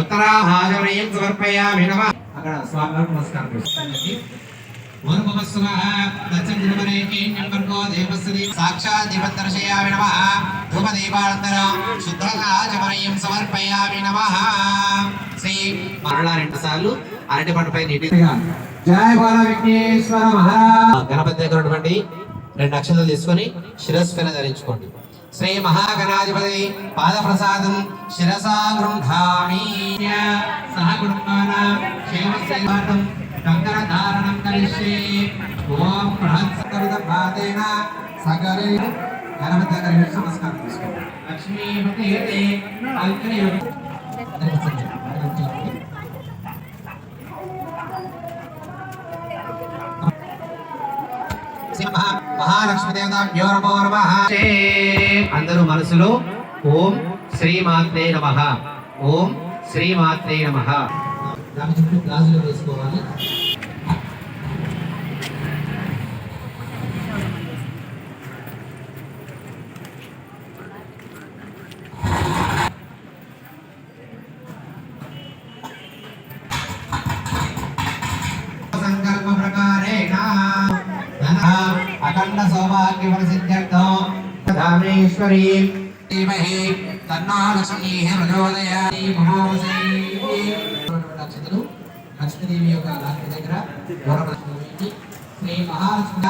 ఉత్తరాహాజమయం సమర్పయామి నమః. అక్కడ స్వామివారికి నమస్కారం చేసుకోండి పూర్వమస్సుమః దచ్చదినమనే కేన్యంబర్గో సమర్పయామి శ్రీ మరలా రెండు సార్లు అరటి పండుపై నీటి జయ బాల విఘ్నేశ్వర మహారాజ్ గణపతి దగ్గర రెండు అక్షరాలు తీసుకొని శిరస్సు పైన ధరించుకోండి. శ్రీ మహాగణాధిపతి పాదప్రసాదం శిరసా గృహామి సహ కుటుంబాన క్షేమ శ్రీవాతం కంకణ ధారణం కలిష్యే. ఓం బృహత్సకృత భాతేన సకలే గణపతి దగ్గర నమస్కారం తీసుకోండి లక్ష్మీపతి అంకని శ్రీ మహా మహాలక్ష్మి దేవతాభ్యో నమో. అందరూ మనసులో. ఓం శ్రీమాత్రే నమ. ఓం శ్రీమాత్రే నమ. దాని చుట్టూ గాజులు వేసుకోవాలి. సంకల్ప ప్రకారేణ. అఖండ సౌభాగ్య ప్రసిద్ధ్యర్థం. ధామేశ్వరీ ధీమహి తన్నాలక్ష్మీ నక్షత్రులు లక్ష్మీదేవి యొక్క రాత్రి దగ్గర గౌరవలక్ష్మీదేవికి శ్రీ మహాలక్ష్మి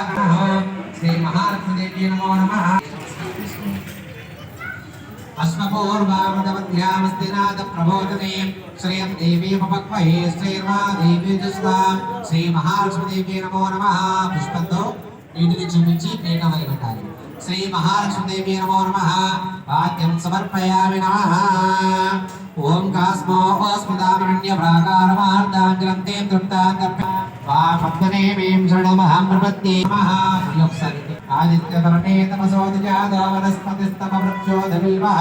శ్రీ మహాలక్ష్మీదేవి నమో నమ। అశ్వపూర్వామదమధ్యామస్తినాథ ప్రబోధనే శ్రీయం దేవీమపక్వహే శ్రీర్వా దేవీ శ్రీ మహాలక్ష్మీదేవి నమో నమ। పుష్పంతో నీటిని చూపించి ప్రేమ పెట్టాలి శ్రీ మహాలక్ష్మీదేవి నమో నమ వాద్యం సమర్పయామి నమ ఓం కాస్మో స్మృతామరణ్య ప్రాకారమార్దాంజలం తే తృప్తాంతర్ప వామబ్దనే మేం శరణమహం ప్రపత్తి నమః ఒకసారి ఆదిత్యవర్ణే తమసోదిజాదో వనస్పతిస్తమ వృక్షోధవిల్వః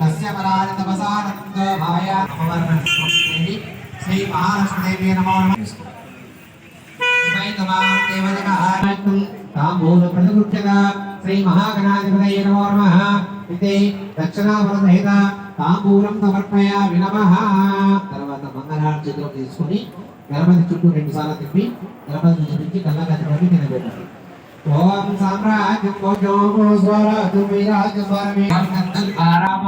తస్య పరాని తపసానందో భాయ శ్రీ మహాలక్ష్మీదేవి నమో నమః శ్రీ మహాగణాధిపతయ నమో నమః ఇది దక్షిణావరదహిత తాంబూలం సమర్పయామి నమః తర్వాత మంగళార్చితం తీసుకొని గణపతి చుట్టూ రెండు సార్లు తిప్పి గణపతి చూపించి కళ్ళగతి తినబెట్టాలి ఓం సామ్రాజ్యం స్వరమే ఆరామ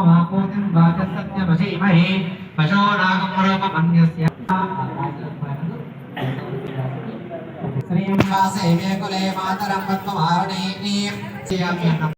రూపమన్యస్య శ్రీం వాసేవ్య కులే మాతరం పద్మవారణే శ్రీయామి